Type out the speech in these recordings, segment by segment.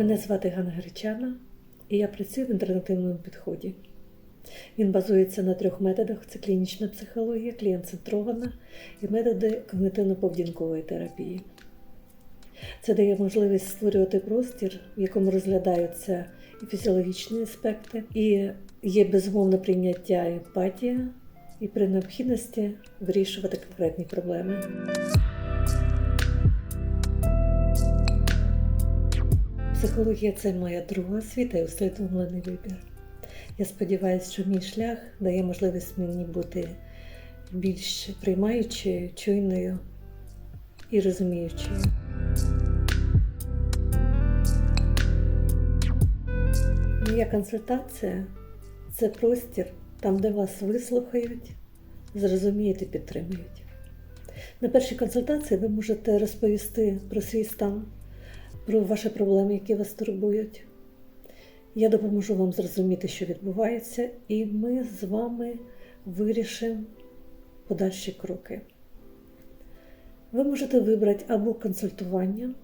Мене звати Ганна Гречана, і я працюю в інтернативному підході. Він базується на трьох методах: це клінічна психологія, клієнт-центрована і методи когнитивно-поведінкової терапії. Це дає можливість створювати простір, в якому розглядаються і фізіологічні аспекти, і є безумовне прийняття і емпатія, і при необхідності вирішувати конкретні проблеми. Психологія це моя друга освіта і усвідомлений вибір. Я сподіваюся, що мій шлях дає можливість мені бути більш приймаючою, чуйною і розуміючою. Моя консультація це простір там, де вас вислухають, зрозуміють і підтримують. На першій консультації ви можете розповісти про свій стан, про ваші проблеми, які вас турбують. Я допоможу вам зрозуміти, що відбувається, і ми з вами вирішимо подальші кроки. Ви можете вибрати або консультування,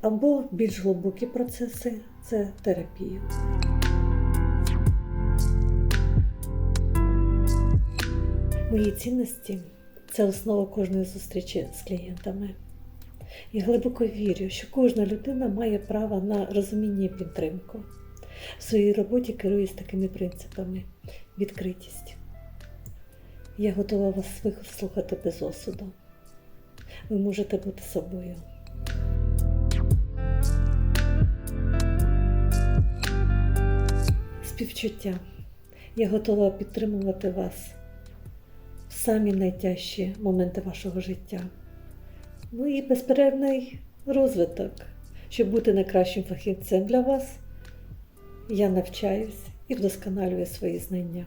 або більш глибокі процеси це терапія. Мої цінності це основа кожної зустрічі з клієнтами. Я глибоко вірю, що кожна людина має право на розуміння і підтримку. В своїй роботі керуюсь такими принципами: відкритість. Я готова вас вислухати без осуду. Ви можете бути собою. Співчуття. Я готова підтримувати вас в самі найтяжчі моменти вашого життя. Ну і безперервний розвиток. Щоб бути найкращим фахівцем для вас, я навчаюсь і вдосконалюю свої знання.